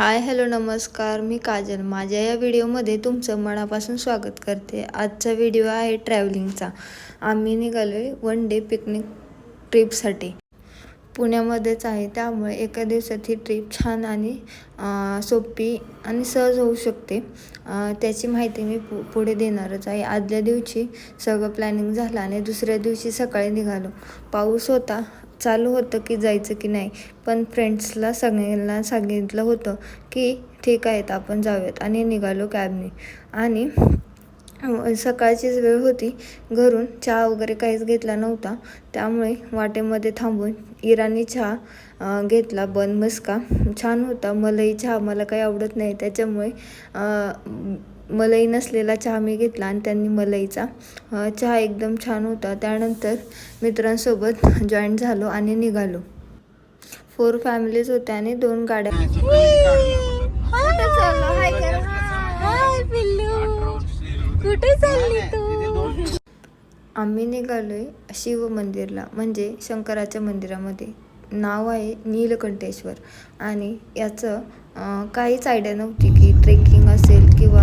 Hi hello नमस्कार. मी काजल. माझ्या या व्हिडिओमध्ये तुमचं मनापासून स्वागत करते. आजचा व्हिडिओ आहे ट्रॅव्हलिंगचा. आम्ही निघालो आहे वन डे पिकनिक ट्रिपसाठी. पुण्यामध्येच आहे त्यामुळे एका दिवसात ही ट्रिप छान आणि सोपी आणि सहज होऊ शकते. त्याची माहिती मी पु पुढे देणारच आहे. आदल्या दिवशी सगळं प्लॅनिंग झालं आणि दुसऱ्या दिवशी सकाळी निघालो. पाऊस होता चालू होतं की जायचं की नाही. पण फ्रेंड्सला सगळ्यांना सांगितलं होतं की ठीक आहेत आपण जाऊयात. आणि निघालो कॅबने आणि सकाळचीच वेळ होती. घरून चहा वगैरे काहीच घेतला नव्हता. त्यामुळे वाटेमध्ये थांबून इराणी चहा घेतला. बन मस्का छान होता. मलाही चहा मला काही आवडत नाही. त्याच्यामुळे मलई नसलेला चहा मी घेतला आणि त्यांनी मलईचा चहा एकदम छान होता. त्यानंतर मित्रांसोबत जॉईन झालो आणि निघालो. फोर फॅमिलीज होत्या आणि दोन गाड्या. कुठे चालली? तू? आम्ही निघालोय शिव मंदिरला म्हणजे शंकराच्या मंदिरामध्ये. नाव आहे नीलकंठेश्वर. आणि याचं काहीच आयडिया नव्हती की ट्रेकिंग असेल किंवा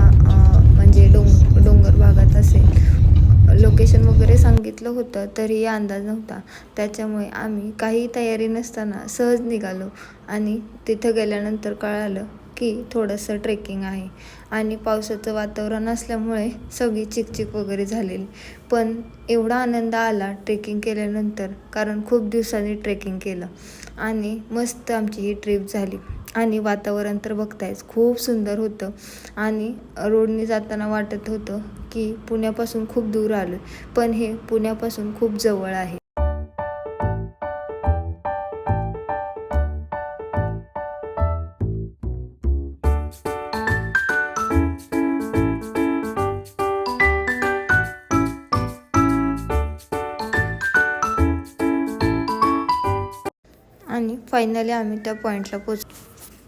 लोकेशन वगैरे सांगितलं होतं तरीही अंदाज नव्हता. त्याच्यामुळे आम्ही काही तयारी नसताना सहज निघालो आणि तिथं गेल्यानंतर कळालं की थोडंसं ट्रेकिंग आहे. आणि पावसाचं वातावरण असल्यामुळे सगळी चिकचिक वगैरे झालेली. पण एवढा आनंद आला ट्रेकिंग केल्यानंतर कारण खूप दिवसांनी ट्रेकिंग केलं. आणि मस्त आमची ही ट्रिप झाली. आणि वातावरण तर बघतायच खूप सुंदर होतं. आणि रोडने जाताना वाटत होतं की पुण्यापासून खूप दूर आलो पण हे पुण्यापासून खूप जवळ आहे. आणि फायनली आम्ही त्या पॉईंटला पोच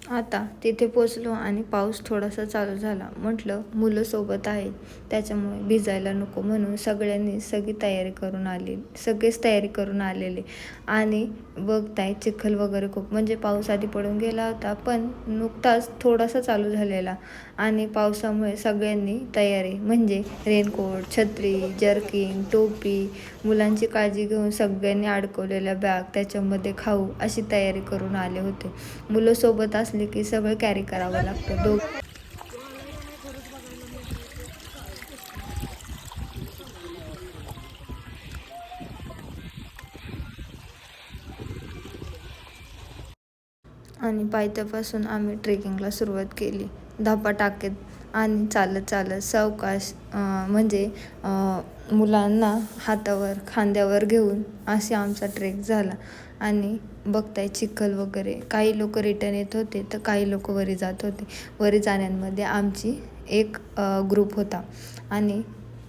आता तिथे पोचलो आणि पाऊस थोडासा चालू झाला. म्हटलं मुलं सोबत आहेत. त्याच्यामुळे भिजायला नको म्हणून सगळ्यांनी सगळी तयारी करून आली सगळेच तयारी करून आलेले. आणि बघताय चिखल वगैरे खूप म्हणजे पाऊस आधी पडून गेला होता पण नुकताच थोडासा चालू झालेला. आणि पावसामुळे सगळ्यांनी तयारी म्हणजे रेनकोट छत्री जर्किंग टोपी मुलांची काळजी घेऊन सगळ्यांनी अडकवलेल्या बॅग त्याच्यामध्ये खाऊ अशी तयारी करून आले होते. मुलं सोबत असले की सगळं कॅरी करावं लागतं. दो आणि पायथ्यापासून आम्ही ट्रेकिंगला सुरुवात केली. धापा टाकेत. आणि चालत चालत सावकाश म्हणजे मुलांना हातावर खांद्यावर घेऊन असे आमचा ट्रेक झाला. आणि बघताय चिखल वगैरे काही लोक रिटर्न येत होते तर काही लोक वरी जात होते. वरी जाण्यांमध्ये आमची एक ग्रुप होता. आणि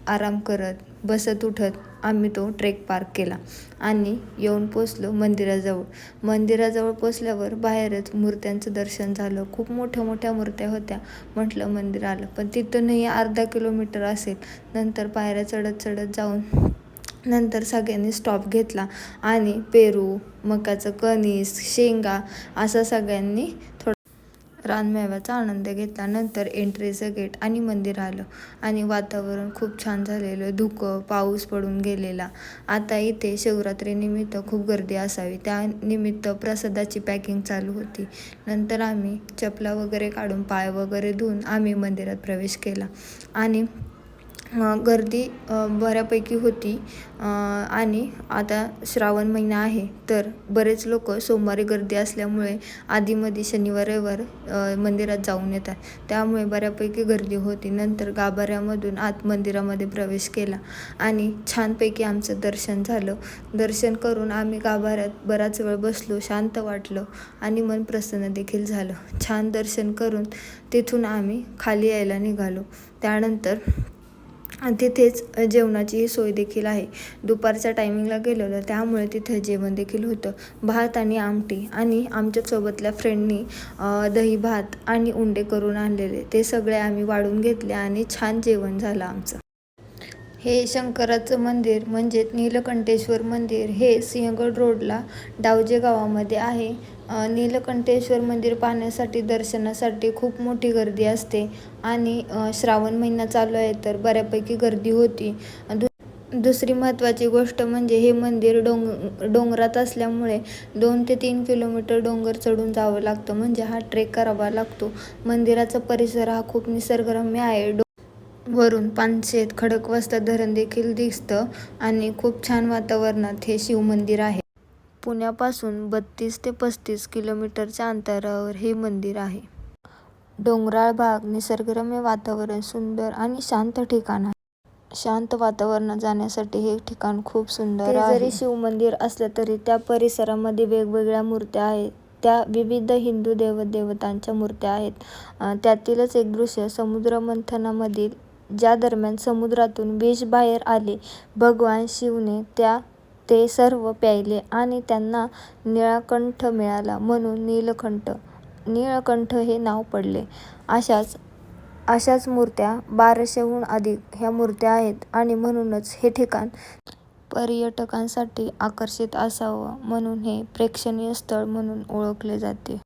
आराम करत बसत उठत आम्ही तो ट्रेक पार केला आणि येऊन पोचलो मंदिराजवळ. मंदिराजवळ पोचल्यावर बाहेरच मूर्त्यांचं दर्शन झालं. खूप मोठ्या मोठ्या मूर्त्या होत्या म्हटलं मंदिर आलं. पण तिथूनही अर्धा किलोमीटर असेल. नंतर पायऱ्या चढत चढत जाऊन नंतर सगळ्यांनी स्टॉप घेतला आणि पेरू मकाचं कणीस शेंगा असं सगळ्यांनी थोडं रानमेव्याचा आनंद घेतला नंतर एंट्रीचं गेट आणि मंदिर आलं आणि वातावरण खूप छान झालेलं. धुकं पाऊस पडून गेलेला. आता इथे शिवरात्रीनिमित्त खूप गर्दी असावी. त्यानिमित्त प्रसादाची पॅकिंग चालू होती. नंतर आम्ही चपला वगैरे काढून पाय वगैरे धुवून आम्ही मंदिरात प्रवेश केला. आणि गर्दी बऱ्यापैकी होती. आणि आता श्रावण महिना आहे तर बरेच लोक सोमवारी गर्दी असल्यामुळे आधीमध्ये शनिवार रविवार मंदिरात जाऊन येतात. त्यामुळे बऱ्यापैकी गर्दी होती. नंतर गाभाऱ्यामधून आत मंदिरामध्ये प्रवेश केला आणि छानपैकी आमचं दर्शन झालं. दर्शन करून आम्ही गाभाऱ्यात बराच वेळ बसलो शांत वाटलं आणि मन प्रसन्न देखील झालं. छान दर्शन करून तिथून आम्ही खाली यायला निघालो. त्यानंतर तिथेच जेवणाची सोय देखील आहे. दुपारच्या टायमिंगला गेलेलं त्यामुळे तिथे जेवण देखील होतं. भात आणि आमटी आणि आमच्यासोबतल्या फ्रेंडनी दही भात आणि उंडे करून आणलेले. ते सगळे आम्ही वाढून घेतले आणि छान जेवण झालं आमचं. हे शंकराचं मंदिर म्हणजेच नीलकंठेश्वर मंदिर हे सिंहगड रोडला डावजे गावामध्ये आहे. नीलकंठेश्वर मंदिर पाहण्यासाठी दर्शनासाठी खूप मोठी गर्दी असते आणि श्रावण महिना चालू आहे तर बऱ्यापैकी गर्दी होती. दु दुसरी महत्त्वाची गोष्ट म्हणजे हे मंदिर डोंग डोंगरात असल्यामुळे दोन ते तीन किलोमीटर डोंगर चढून जावं लागतं. म्हणजे हा ट्रेक करावा लागतो. मंदिराचा परिसर हा खूप निसर्गरम्य आहे. डो वरून पानशेत खडकवासला धरण देखील दिसतं आणि खूप छान वातावरणात हे शिवमंदिर आहे. पुण्यापासून बत्तीस ते पस्तीस किलोमीटरच्या अंतरावर हे मंदिर आहे. डोंगराळ भाग निसर्गरम्य वातावरण सुंदर आणि शांत ठिकाण आहे. शांत वातावरणात जाण्यासाठी हे ठिकाण खूप सुंदर आहे. जरी शिवमंदिर असलं तरी त्या परिसरामध्ये वेगवेगळ्या मूर्त्या आहेत. त्या विविध हिंदू देवदेवतांच्या मूर्त्या आहेत. त्यातीलच एक दृश्य समुद्र मंथनामधील ज्या दरम्यान समुद्रातून विष बाहेर आले भगवान शिवने त्या ते सर्व प्यायले आणि त्यांना निळाकंठ मिळाला म्हणून नीलकंठ नीळकंठ हे नाव पडले. अशाच अशाच मूर्त्या बाराशेहून अधिक ह्या मूर्त्या आहेत आणि म्हणूनच हे ठिकाण पर्यटकांसाठी आकर्षित असावं म्हणून हे प्रेक्षणीय स्थळ म्हणून ओळखले जाते.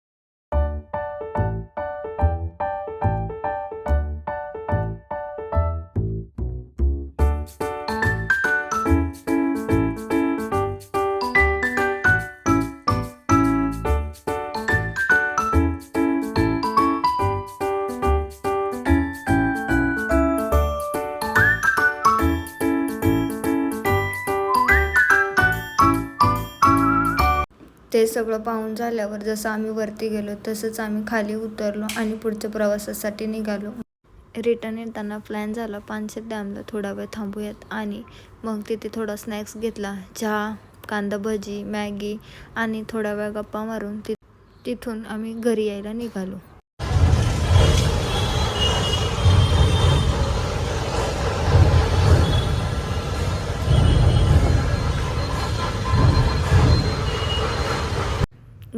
ते सगळं पाहून झाल्यावर जसं आम्ही वरती गेलो तसंच आम्ही खाली उतरलो आणि पुढच्या प्रवासासाठी निघालो. रिटर्न येताना प्लॅन झाला पानशेत डॅमला थोडा वेळ थांबूयात आणि मग तिथे थोडा स्नॅक्स घेतला चहा कांदा भजी मॅगी आणि थोडा वेळ गप्पा मारून ति तिथून आम्ही घरी यायला निघालो.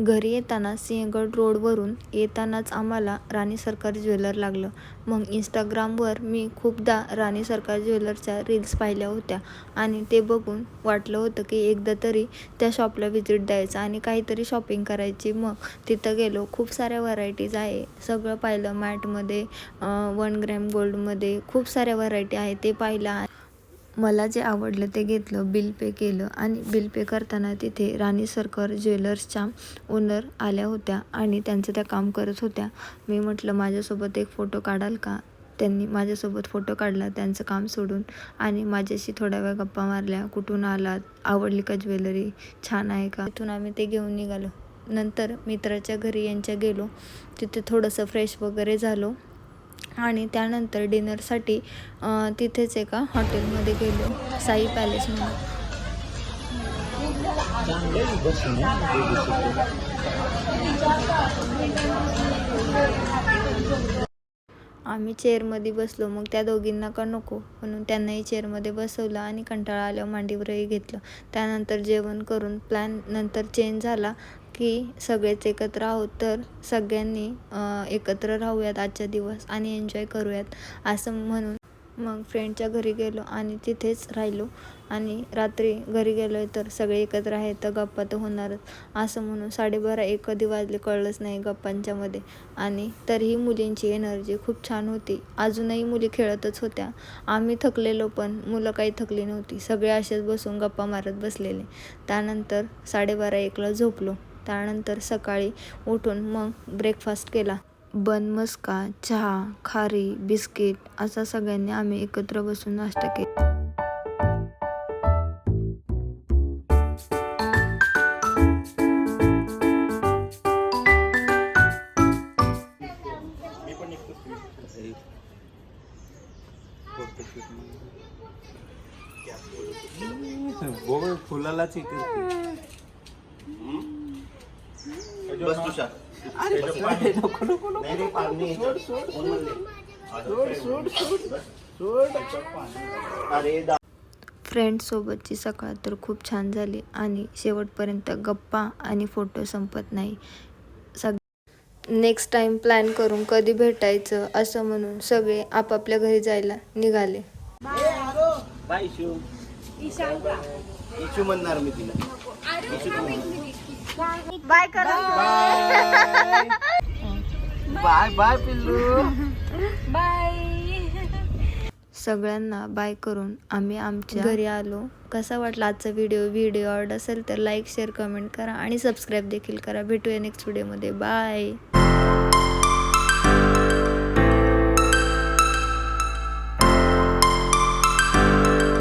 घरी येताना सिंहगड रोडवरून येतानाच आम्हाला राणी सरकार ज्वेलर लागलं. मग इंस्टाग्रामवर मी खूपदा राणी सरकार ज्वेलरच्या रील्स पाहिल्या होत्या आणि ते बघून वाटलं होतं की एकदा तरी त्या शॉपला व्हिजिट द्यायचं आणि काहीतरी शॉपिंग करायची. मग तिथं गेलो. खूप साऱ्या व्हरायटीज आहे. सगळं पाहिलं. मॅटमध्ये वन ग्रॅम गोल्डमध्ये खूप साऱ्या व्हरायटी आहे. ते पाहिलं. मला जे आवडलं ते घेतलं बिल पे केलं आणि बिल पे करताना तिथे राणी सरकार ज्वेलर्सच्या ओनर आल्या होत्या आणि त्यांचं त्या काम करत होत्या. मी म्हटलं माझ्यासोबत एक फोटो काढाल का? त्यांनी माझ्यासोबत फोटो काढला त्यांचं काम सोडून. आणि माझ्याशी थोड्या वेळ गप्पा मारल्या कुठून आलात? आवडली का ज्वेलरी? छान आहे का? तिथून आम्ही ते घेऊन निघालो. नंतर मित्राच्या घरी यांच्या गेलो. तिथे थोडंसं फ्रेश वगैरे झालो. आणि त्यानंतर डिनरसाठी तिथेच एका हॉटेलमध्ये गेलो. साई पॅलेस म्हणून. आम्ही चेअरमध्ये बसलो. मग त्या दोघींना का नको? म्हणून त्यांनाही चेअरमध्ये बसवलं आणि कंटाळा आल्यावर मांडीवरही घेतलं. त्यानंतर जेवण करून प्लॅन नंतर चेंज झाला. की सगळेच एकत्र आहोत तर सगळ्यांनी एकत्र राहूयात आजच्या दिवस आणि एन्जॉय करूयात असं म्हणून मग फ्रेंडच्या घरी गेलो आणि तिथेच राहिलो. आणि रात्री घरी गेलो आहे तर सगळे एकत्र आहेत तर गप्पा तर होणारच. असं म्हणून साडेबारा एक कधी वाजले कळलंच नाही गप्पांच्यामध्ये आणि तरीही मुलींची एनर्जी खूप छान होती. अजूनही मुली खेळतच होत्या. आम्ही थकलेलो पण मुलं काही थकली नव्हती. सगळे असेच बसून गप्पा मारत बसलेले. त्यानंतर साडेबारा एकला झोपलो. त्यानंतर सकाळी उठून मग ब्रेकफास्ट केला. बन मस्का चहा खारी बिस्किट असा सगळ्यांनी आम्ही एकत्र बसून नाश्ता केला. फुलालाच बस तुषार. नको नको? अरे दा फ्रेंड्ससोबतची सकाळ तर खूप छान झाली आणि शेवटपर्यंत गप्पा आणि फोटो संपत नाही. सग नेक्स्ट टाइम प्लॅन करून कधी भेटायचं असं म्हणून सगळे आपापल्या घरी जायला निघाले. बाय. इशू इशू म्हणणार मी तिला. बाय करा. बाय. बाय पिल्लू. बाय. सगळ्यांना बाय करून आम्ही आमच्या घरी आलो. कसा वाटला आजचा व्हिडिओ व्हिडिओ आवडत असेल तर लाईक शेअर कमेंट करा आणि सबस्क्राईब देखील करा. भेटूया नेक्स्ट व्हिडिओमध्ये बाय